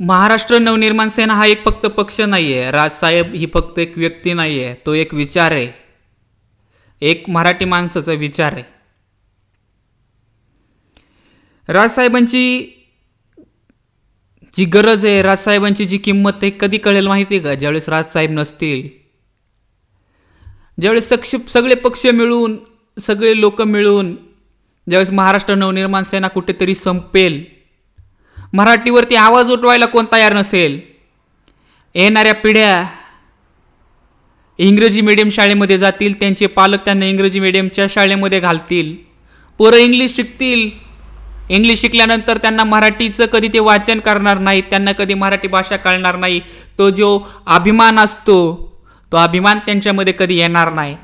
महाराष्ट्र नवनिर्माण सेना हा एक फक्त पक्ष नाही आहे राजसाहेब ही फक्त एक व्यक्ती नाही आहे तो एक विचार आहे. एक मराठी माणसाचा विचार आहे. राजसाहेबांची जी गरज आहे राजसाहेबांची जी किंमत आहे कधी कळेल माहिती आहे का? ज्यावेळेस राजसाहेब नसतील. ज्यावेळेस सक्ष सगळे पक्ष मिळून सगळे लोक मिळून ज्यावेळेस महाराष्ट्र नवनिर्माण सेना कुठेतरी संपेल मराठीवरती आवाज उठवायला कोण तयार नसेल? येणाऱ्या पिढ्या इंग्रजी मिडियम शाळेमध्ये जातील त्यांचे पालक त्यांना इंग्रजी मिडियमच्या शाळेमध्ये घालतील. पोरं इंग्लिश शिकतील. इंग्लिश शिकल्यानंतर त्यांना मराठीचं कधी ते वाचन करणार नाही त्यांना कधी मराठी भाषा कळणार नाही. तो जो अभिमान असतो तो अभिमान त्यांच्यामध्ये कधी येणार नाही.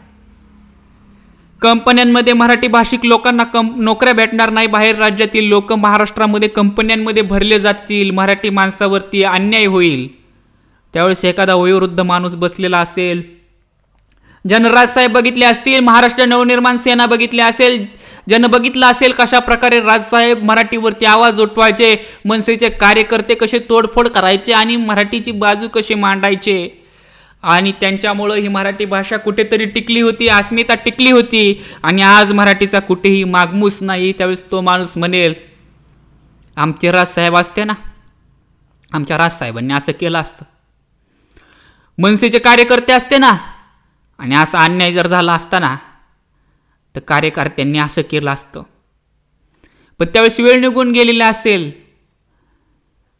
कंपन्यांमध्ये मराठी भाषिक लोकांना कं नोकऱ्या भेटणार नाही. बाहेर राज्यातील लोक महाराष्ट्रामध्ये कंपन्यांमध्ये भरले जातील. मराठी माणसावरती अन्याय होईल. त्यावेळेस एखादा वयोवृद्ध माणूस बसलेला असेल. जनराज साहेब बघितले असतील. महाराष्ट्र नवनिर्माण सेना बघितली असेल. ज्यानं बघितलं असेल कशा प्रकारे राजसाहेब मराठीवरती आवाज उठवायचे मनसेचे कार्यकर्ते कसे तोडफोड करायचे आणि मराठीची बाजू कशी मांडायचे. आणि त्यांच्यामुळं ही मराठी भाषा कुठेतरी टिकली होती अस्मिता टिकली होती. आणि आज मराठीचा कुठेही मागमूस नाही त्यावेळेस तो माणूस म्हणेल आमचे राजसाहेब असते ना आमच्या राजसाहेबांनी असं केलं असतं. मनसेचे कार्यकर्ते असते ना आणि असा अन्याय जर झाला असता ना तर कार्यकर्त्यांनी असं केलं असतं. पण त्यावेळेस वेळ निघून गेलेला असेल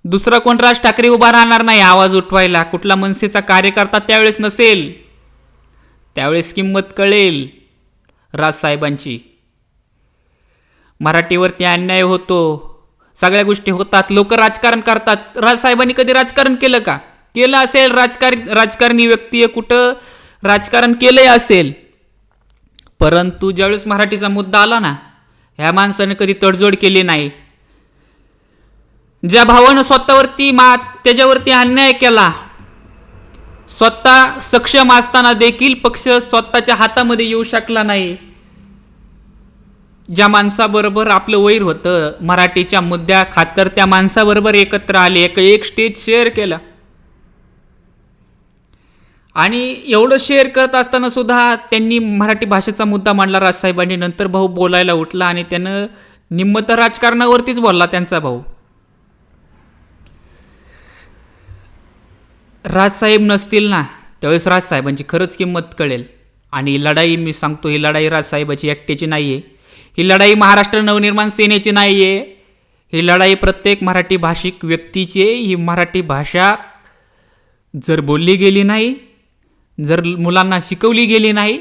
दुसरा कोण राज ठाकरे उभा राहणार नाही? आवाज उठवायला. कुठला मनसेचा कार्यकर्ता त्यावेळेस नसेल? त्यावेळेस किंमत कळेल. राजसाहेबांची मराठीवरती अन्याय होतो. सगळ्या गोष्टी होतात. लोक राजकारण करतात. राजसाहेबांनी कधी राजकारण केलं का? केलं असेल. राजकार राजकारणी व्यक्ती कुठं? राजकारण केलंय असेल. परंतु ज्यावेळेस मराठीचा मुद्दा आला ना ह्या माणसाने कधी तडजोड केली नाही. ज्या भावानं स्वतःवरती मा त्याच्यावरती अन्याय केला स्वतः सक्षम असताना देखील पक्ष स्वतःच्या हातामध्ये येऊ शकला नाही. ज्या माणसाबरोबर आपलं वैर होतं मराठीच्या मुद्द्या खातर त्या माणसाबरोबर एकत्र आले एक एक स्टेज शेअर केला. आणि एवढं शेअर करत असताना सुद्धा त्यांनी मराठी भाषेचा मुद्दा मांडला राजसाहेबांनी. नंतर भाऊ बोलायला उठला आणि त्यानं निम्मत राजकारणावरतीच बोलला त्यांचा भाऊ. राजसाहेब नसतील ना त्यावेळेस राजसाहेबांची खरंच किंमत कळेल. आणि ही लढाई मी सांगतो ही लढाई राजसाहेबाची एकट्याची नाही आहे ही लढाई महाराष्ट्र नवनिर्माण सेनेची नाही आहे ही लढाई प्रत्येक मराठी भाषिक व्यक्तीची ही मराठी भाषा जर बोलली गेली नाही जर मुलांना शिकवली गेली नाही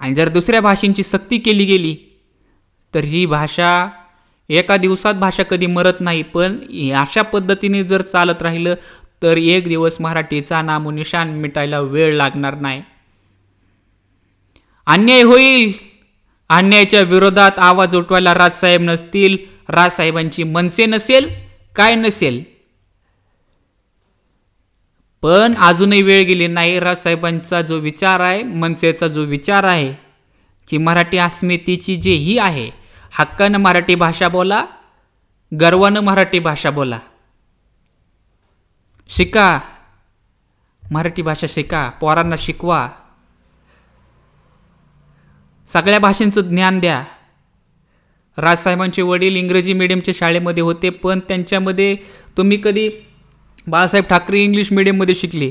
आणि जर दुसऱ्या भाषेंची सक्ती केली गेली तर ही भाषा एका दिवसात भाषा कधी मरत नाही. पण अशा पद्धतीने जर चालत राहिलं तर एक दिवस मराठीचा नामोनिशान मिटायला वेळ लागणार नाही. अन्याय होईल. अन्यायाच्या विरोधात आवाज उठवायला राजसाहेब नसतील. राजसाहेबांची मनसे नसेल काय नसेल? पण अजूनही वेळ गेली नाही. राजसाहेबांचा जो विचार आहे मनसेचा जो विचार आहे जी मराठी अस्मितेची जे ही आहे हक्कानं मराठी भाषा बोला गर्वानं मराठी भाषा बोला. शिका. मराठी भाषा शिका. पोरांना शिकवा. सगळ्या भाषांचं ज्ञान द्या. राजसाहेबांचे वडील इंग्रजी मिडियमच्या शाळेमध्ये होते पण त्यांच्यामध्ये तुम्ही कधी बाळासाहेब ठाकरे इंग्लिश मिडियममध्ये शिकले?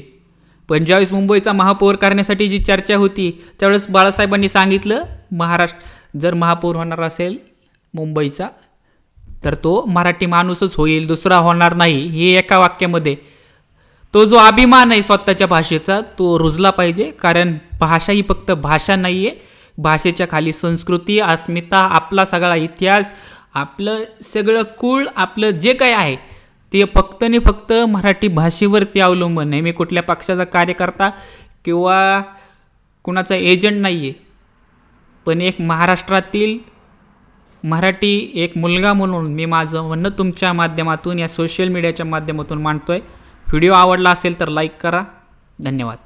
पण ज्यावेळेस मुंबईचा महापौर करण्यासाठी जी चर्चा होती त्यावेळेस बाळासाहेबांनी सांगितलं महाराष्ट्र जर महापौर होणार असेल मुंबईचा तर तो मराठी माणूसच होईल दुसरा होणार नाही हे एका वाक्यामध्ये. तो जो अभिमान आहे स्वतःच्या भाषेचा तो रुजला पाहिजे. कारण भाषा ही फक्त भाषा नाही आहे भाषेच्या खाली संस्कृती अस्मिता आपला सगळा इतिहास आपलं सगळं कुळ आपलं जे काय आहे ते फक्त आणि फक्त मराठी भाषेवरती अवलंबून आहे. मी कुठल्या पक्षाचा कार्यकर्ता किंवा कुणाचा एजंट नाही आहे पण एक महाराष्ट्रातील मराठी एक मुलगा म्हणून मी माझं म्हणणं तुमच्या माध्यमातून या सोशल मीडियाच्या माध्यमातून मांडतो आहे व्हिडिओ आवडला असेल तर लाईक करा. धन्यवाद.